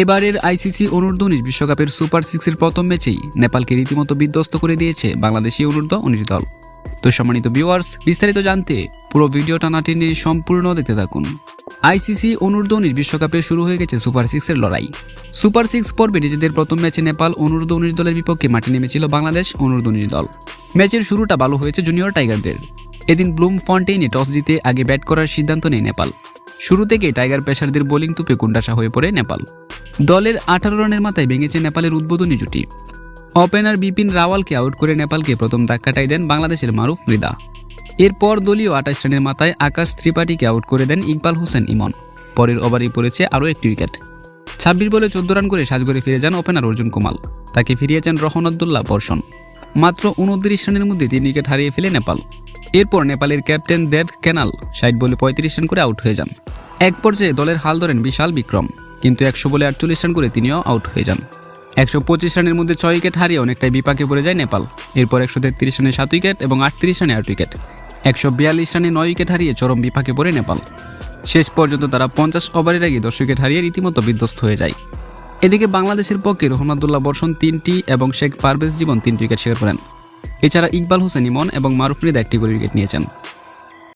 এবারের আইসিসি অনূর্ধ্ব উনিশ বিশ্বকাপের সুপার সিক্সের প্রথম ম্যাচেই নেপালকে রীতিমতো বিধ্বস্ত করে দিয়েছে বাংলাদেশি অনূর্ধ্ব উনিশ দল। তো সম্মানিত ভিউয়ার্স বিস্তারিত জানতে পুরো ভিডিওটা না টেনে সম্পূর্ণ দেখতে থাকুন। আইসিসি অনূর্ধ্ব উনিশ বিশ্বকাপে শুরু হয়ে গেছে সুপার সিক্সের লড়াই। সুপার সিক্স পর্বে নিজেদের প্রথম ম্যাচে নেপাল অনূর্ধ্ব উনিশ দলের বিপক্ষে মাঠে নেমেছিল বাংলাদেশ অনূর্ধ্ব উনিশ দল। ম্যাচের শুরুটা ভালো হয়েছে জুনিয়র টাইগারদের। এদিন ব্লুম ফন্টেইনে টস জিতে আগে ব্যাট করার সিদ্ধান্ত নেয় নেপাল। শুরু থেকে টাইগার পেসারদের বোলিং তুপে কুন্ডাসা হয়ে পড়ে নেপাল। দলের আঠারো রানের মাথায় ভেঙেছে নেপালের উদ্বোধনী জুটি। ওপেনার বিপিন রাওয়ালকে আউট করে নেপালকে প্রথম ধাক্কাটাই দেন বাংলাদেশের মারুফ মৃদা। এরপর দলীয় আঠাশ রানের মাথায় আকাশ ত্রিপাঠীকে আউট করে দেন ইকবাল হোসেন ইমন। পরের ওভারেই পড়েছে আরও একটি উইকেট। ছাব্বিশ বলে চোদ্দ রান করে সাজগরে ফিরে যান ওপেনার অর্জুন কুমাল। তাকে ফিরিয়েছেন রহমতুল্লাহ বর্ষণ। মাত্র উনত্রিশ রানের মধ্যে তিন উইকেট হারিয়ে ফেলে নেপাল। এরপর নেপালের ক্যাপ্টেন দেব কেনাল ষাট বলে পঁয়ত্রিশ রান করে আউট হয়ে যান। এক পর্যায়ে দলের হাল ধরেন বিশাল বিক্রম, কিন্তু একশো বলে আটচল্লিশ রান করে তিনিও আউট হয়ে যান। একশো পঁচিশ রানের মধ্যে ছয় উইকেট হারিয়ে অনেকটাই বিপাকে পড়ে যায় নেপাল। এরপর একশো তেত্রিশ রানে সাত উইকেট এবং আটত্রিশ রানে আট উইকেট। একশো বিয়াল্লিশ রানে নয় উইকেট হারিয়ে চরম বিপাকে পড়ে নেপাল। শেষ পর্যন্ত তারা পঞ্চাশ ওভারের আগে দশ উইকেট হারিয়ে রীতিমতো বিধ্বস্ত হয়ে যায়। এদিকে বাংলাদেশের পক্ষে রহমাদুল্লাহ বর্ষণ তিনটি এবং শেখ পারভেজ জীবন তিনটি উইকেট শিকার করেন। এছাড়া ইকবাল হোসেন ইমন এবং মারুফ রিদা একটি করে উইকেট নিয়েছেন।